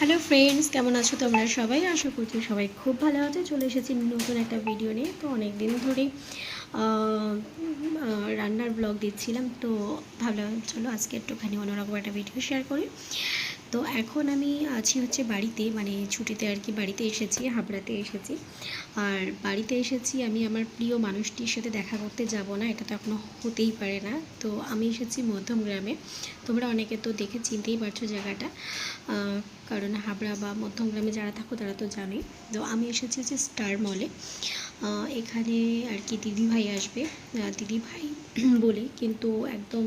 Hello friends কেমন আছো তোমরা সবাই? আশা করছি সবাই খুব ভালো আছে। চলে এসেছি নতুন একটা ভিডিও নিয়ে। তো অনেক দিন ধরেই রান্নার ব্লগ দিচ্ছিলাম তো ভাবলাম চলো আজকে একটুখানি অন্যরকম একটা ভিডিও শেয়ার করি। তো এখন আমি আছি হচ্ছে বাড়িতে মানে ছুটিতে আর কি বাড়িতে এসেছি, হাবড়াতে এসেছি। আর বাড়িতে এসেছি আমি আমার প্রিয় মানুষটির সাথে দেখা করতে যাব না, এটা তো এখনও হতেই পারে না। তো আমি এসেছি মধ্যম গ্রামে তোমরা অনেকে তো দেখে চিনতেই পারছ জায়গাটা। কারণ হাবড়া বা মধ্যম গ্রামে যারা থাকো তারা তো জানোই। তো আমি এসেছি হচ্ছে স্টার মলে এখানে আর কি দিদিভাই আসবে। দিদিভাই বলি, কিন্তু একদম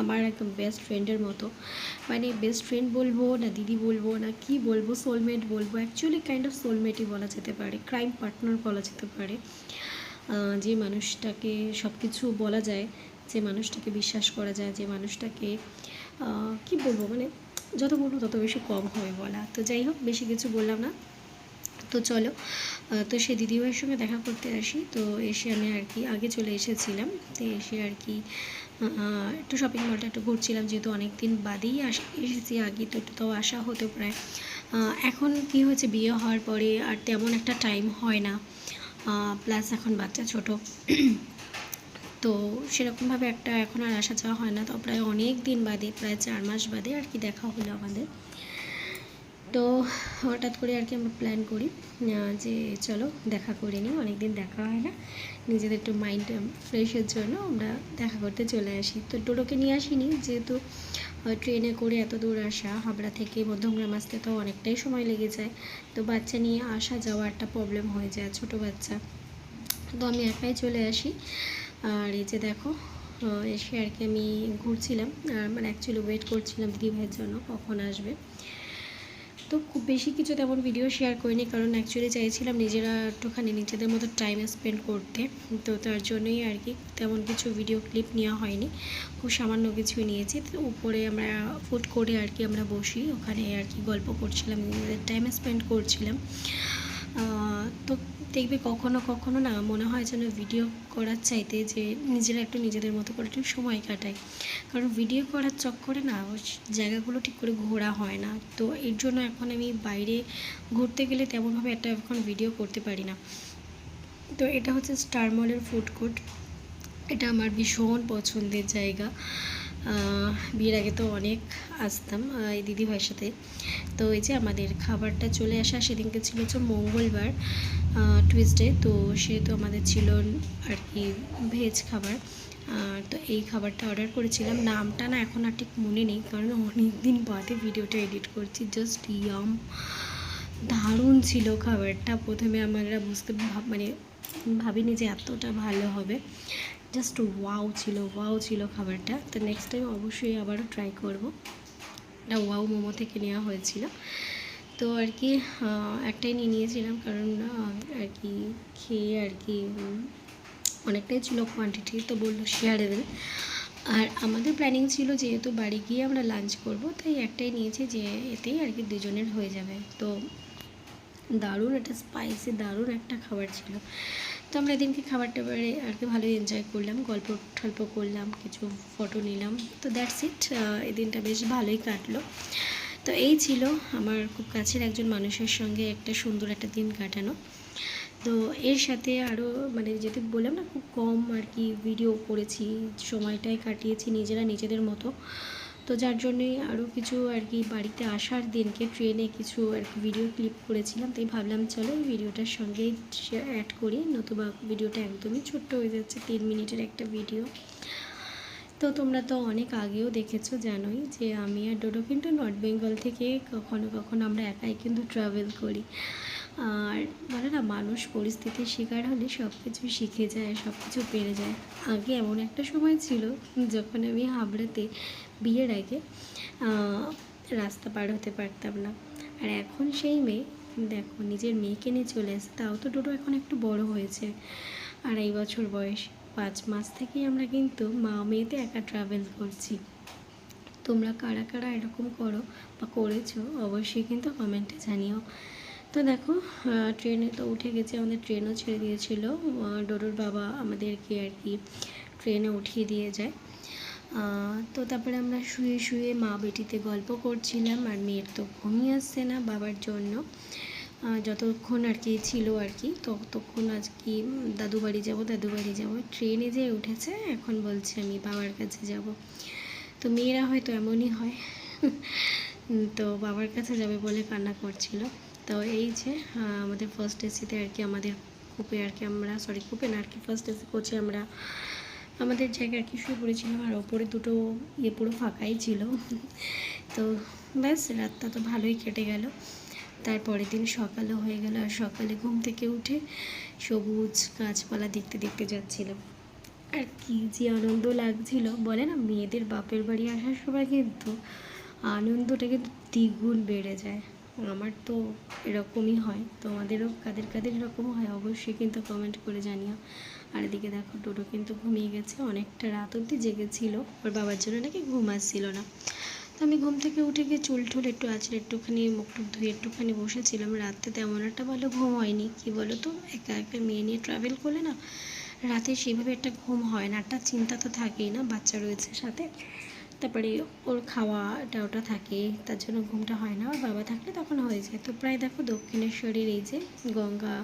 আমার একদম বেস্ট ফ্রেন্ডের মতো। মানে বেস্ট ফ্রেন্ড বলব না দিদি বলব না কি বলব সোলমেট বলব অ্যাকচুয়ালি কাইন্ড অফ সোলমেটই বলা যেতে পারে ক্রাইম পার্টনার বলা যেতে পারে। যে মানুষটাকে সব কিছু বলা যায়, যে মানুষটাকে বিশ্বাস করা যায়, যে মানুষটাকে কি বলব মানে যত বলব তত বেশি কম হবে বলা। তো যাই হোক, বেশি কিছু বললাম না। তো চলো। তো সে দিদিভাইয়ের সঙ্গে দেখা করতে আসি। তো এসে আমি আর কি আগে চলে এসেছিলাম। তো এসে আর কি একটু শপিং মলটা একটু ঘুরছিলাম, যেহেতু অনেক দিন বাদেই আস, এসেছি আগে, তো একটু তাও আসা হতো প্রায়। এখন কি হয়েছে, বিয়ে হওয়ার পরে আর তেমন একটা টাইম হয় না। প্লাস এখন বাচ্চা ছোট। তো সেরকমভাবে একটা এখন আর আসা যাওয়া হয় না। তো প্রায় অনেক দিন বাদে, প্রায় চার মাস বাদে আর কি দেখা হলো আমাদের। তো হঠাৎ করে আর কি আমরা প্ল্যান করি যে চলো দেখা করে নিই অনেক দিন দেখা হয় না। নিজেদের একটু মাইন্ড ফ্রেশের জন্য আমরা দেখা করতে চলে আসি। তো টোটোকে নিয়ে আসিনি, যেহেতু ট্রেনে করে এত দূর আসা, হাবড়া থেকে মধ্যমগ্রাম আসতে তো অনেকটাই সময় লেগে যায়। তো বাচ্চা নিয়ে আসা যাওয়া একটা প্রবলেম হয়ে যায়, ছোট বাচ্চা। তো আমি একাই চলে আসি। আর এই যে দেখো এসে আর কি আমি ঘুরছিলাম। আর মানে অ্যাকচুয়ালি ওয়েট করছিলাম দিদিভাইয়ের জন্য কখন আসবে। তো খুব বেশি কিছু তেমন ভিডিও শেয়ার করিনি, কারণ অ্যাকচুয়ালি চাইছিলাম নিজেরা একটুখানি নিজেদের মতো টাইম স্পেন্ড করতে। তো তার জন্যই আর কি তেমন কিছু ভিডিও ক্লিপ নেওয়া হয়নি। খুব সামান্য কিছু নিয়েছি। তো উপরে আমরা ফুড করে আর কি আমরা বসি। ওখানে আর কি গল্প করছিলাম, নিজেদের টাইম স্পেন্ড করছিলাম। তো দেখবে কখনো কখনো না মনে হয় যেন ভিডিও করার চাইতে যে নিজেরা একটু নিজেদের মতো করে একটু সময় কাটায় কারণ ভিডিও করার চক্করে না জায়গাগুলো ঠিক করে ঘোরা হয় না। তো এর জন্য এখন আমি বাইরে ঘুরতে গেলে তেমনভাবে একটা এখন ভিডিও করতে পারি না। তো এটা হচ্ছে স্টার মলের ফুড কোর্ট এটা আমার ভীষণ পছন্দের জায়গা। বিয়ের আগে তো অনেক আসতাম এই দিদিভাইয়ের সাথে। তো এই যে আমাদের খাবারটা চলে আসা সেদিনকে ছিল হচ্ছে মঙ্গলবার টুইসডে তো সেহেতু আমাদের ছিল আর কি ভেজ খাবার। তো এই খাবারটা অর্ডার করেছিলাম। নামটা না এখন আর ঠিক মনে নেই, কারণ অনেক দিন বাদে ভিডিওটা এডিট করছি। জাস্ট ইয়াম দারুণ ছিল খাবারটা। প্রথমে আমরা বুঝতে মানে ভাবিনি যে এতটা ভালো হবে। জাস্ট ওয়াও ছিল ওয়াও ছিল খাবারটা। তো নেক্সট টাইম অবশ্যই আবারও ট্রাই করব। এটা ওয়াও মোমো থেকে নেওয়া হয়েছিল। তো আর কি একটাই নিয়ে নিয়েছিলাম কারণ আর কি খেয়ে আর কি অনেকটাই ছিল কোয়ান্টিটি তো বলল শেয়ারেবল আর আমাদের প্ল্যানিং ছিল যেহেতু বাড়ি গিয়ে আমরা লাঞ্চ করব, তাই একটাই নিয়েছি যে এতেই আর কি দুজনের হয়ে যাবে। তো দারুণ, একটা স্পাইসি দারুণ একটা খাবার ছিল। তো আমরা এদিনকে খাবার টাবারে আর কি ভালোই এনজয় করলাম, গল্প টল্প করলাম, কিছু ফটো নিলাম। তো দ্যাটস ইট এই দিনটা বেশ ভালোই কাটলো। তো এই ছিল আমার খুব কাছের একজন মানুষের সঙ্গে একটা সুন্দর একটা দিন কাটানো। তো এর সাথে আরও মানে যেহেতু বললাম না, খুব কম আর কি ভিডিও করেছি, সময়টাই কাটিয়েছি নিজেরা নিজেদের মতো। তো যার জন্যই আরও কিছু আর কি বাড়িতে আসার দিনকে ট্রেনে কিছু আর কি ভিডিও ক্লিপ করেছিলাম, তাই ভাবলাম চলো এই ভিডিওটার সঙ্গেই অ্যাড করি, নতুবা ভিডিওটা একদমই ছোট্ট হয়ে যাচ্ছে, তিন মিনিটের একটা ভিডিও তো তোমরা তো অনেক আগেও দেখেছ, জানোই যে আমি আর ডোডো কিন্তু নর্থ বেঙ্গল থেকে কখনো কখনো আমরা একাই কিন্তু ট্রাভেল করি। আর বলে না, মানুষ পরিস্থিতির শিকার হলে সব কিছু শিখে যায় সব কিছু পেরে যায়। আগে এমন একটা সময় ছিল যখন আমি হাবড়াতে বিয়ের আগে রাস্তা পার হতে পারতাম না। আর এখন সেই মেয়ে, দেখো নিজের মেয়েকে নিয়ে চলে আসে তাও তো ডোডো এখন একটু বড় হয়েছে। আড়াই বছর বয়স, পাঁচ মাস থেকেই আমরা কিন্তু মা মেয়েতে একা ট্রাভেল করছি। তোমরা কারা কারা এরকম করো বা করেছ, অবশ্যই কিন্তু কমেন্টে জানিও। তো দেখো ট্রেনে তো উঠে গেছে, আমাদের ট্রেনও ছেড়ে দিয়েছিল। ডোডোর বাবা আমাদেরকে আর কি ট্রেনে উঠিয়ে দিয়ে যায়। তো তারপরে আমরা শুয়ে শুয়ে মা বেটিতে গল্প করছিলাম, আর মেয়ের তো ঘুমিয়ে আসছে না বাবার জন্য। যতক্ষণ আর কি ছিল আর কি, ততক্ষণ আজ কি দাদু বাড়ি যাব, দাদু বাড়ি যাব। ট্রেনে যে উঠেছে, এখন বলছে আমি বাবার কাছে যাব। তো মেয়েরা হয়তো এমনই হয়। তো বাবার কাছে যাবে বলে কান্না করছিল। তো এই যে আমাদের ফার্স্ট এসিতে আর কি আমাদের কূপে আর কি আমরা সরি কূপে না, আর কি ফার্স্ট এসি কোচে আমরা, আমাদের জায়গায় আর কি শুয়ে পড়েছিলাম আর ওপরে দুটো ইয়ে পুরো ফাঁকাই ছিল। তো ব্যাস, রাতটা তো ভালোই কেটে গেল। তারপরের দিন সকালও হয়ে গেল আর সকালে ঘুম থেকে উঠে সবুজ গাছপালা দেখতে দেখতে যাচ্ছিলাম আর কি যে আনন্দ লাগছিল, বলে না, মেয়েদের বাপের বাড়ি আসার সময় কিন্তু আনন্দটা কিন্তু দ্বিগুণ বেড়ে যায়। আমার তো এরকমই হয়। তোমাদেরও কাদের কাদের এরকম হয় অবশ্যই কিন্তু কমেন্ট করে জানিও। আর এদিকে দেখো, টোটো কিন্তু ঘুমিয়ে গেছে। অনেকটা রাত অবধি জেগেছিল। ওর বাবার জন্য নাকি ঘুম আসছিল না। তো আমি ঘুম থেকে উঠে গিয়ে চুল টুল একটু আছড়ে একটুখানি, মুখ টুক ধুয়ে একটুখানি বসেছিলাম। রাতে তেমন একটা ভালো ঘুম হয়নি। কি বলো তো একা একটা মেয়ে নিয়ে ট্রাভেল করলে না, রাতে সেইভাবে একটা ঘুম হয় না। একটা চিন্তা তো থাকেই না, বাচ্চা রয়েছে সাথে। তারপরে ওর খাওয়াটা ওটা থাকে, তার জন্য ঘুমটা হয় না আর বাবা থাকলে তখন হয়ে যায়। তো প্রায় দেখো দক্ষিণেশ্বরের এই যে গঙ্গা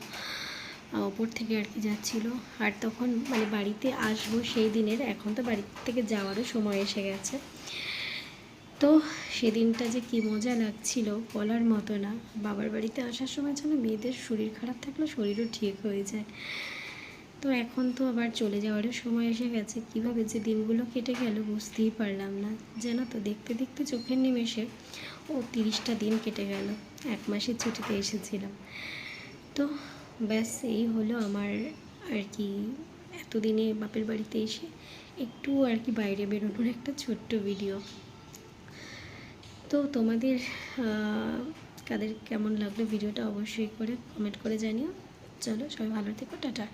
ওপর থেকে আর কি যাচ্ছিল। আর তখন মানে বাড়িতে আসব সেই দিনের, এখন তো বাড়ি থেকে যাওয়ারও সময় এসে গেছে। তো সেদিনটা যে কী মজা লাগছিল, বলার মতো না। বাবার বাড়িতে আসার সময় যেন মেয়েদের শরীর খারাপ থাকলে শরীরও ঠিক হয়ে যায়। তো এখন তো আবার চলে যাওয়ারও সময় এসে গেছে। কীভাবে যে দিনগুলো কেটে গেল বুঝতেই পারলাম না। যেন তো দেখতে দেখতে চোখের নিমেষে ও তিরিশটা দিন কেটে গেল। এক মাসের ছুটিতে এসেছিলাম। তো ব্যাস, এই হলো আমার আর কি এতদিনে বাপের বাড়িতে এসে একটু আর কি বাইরে বেরোনোর একটা ছোট্ট ভিডিও তো তোমাদের কাদের কেমন লাগল ভিডিওটা অবশ্যই করে কমেন্ট করে জানিও। চলো সবাই ভালো থেকো, টাটা।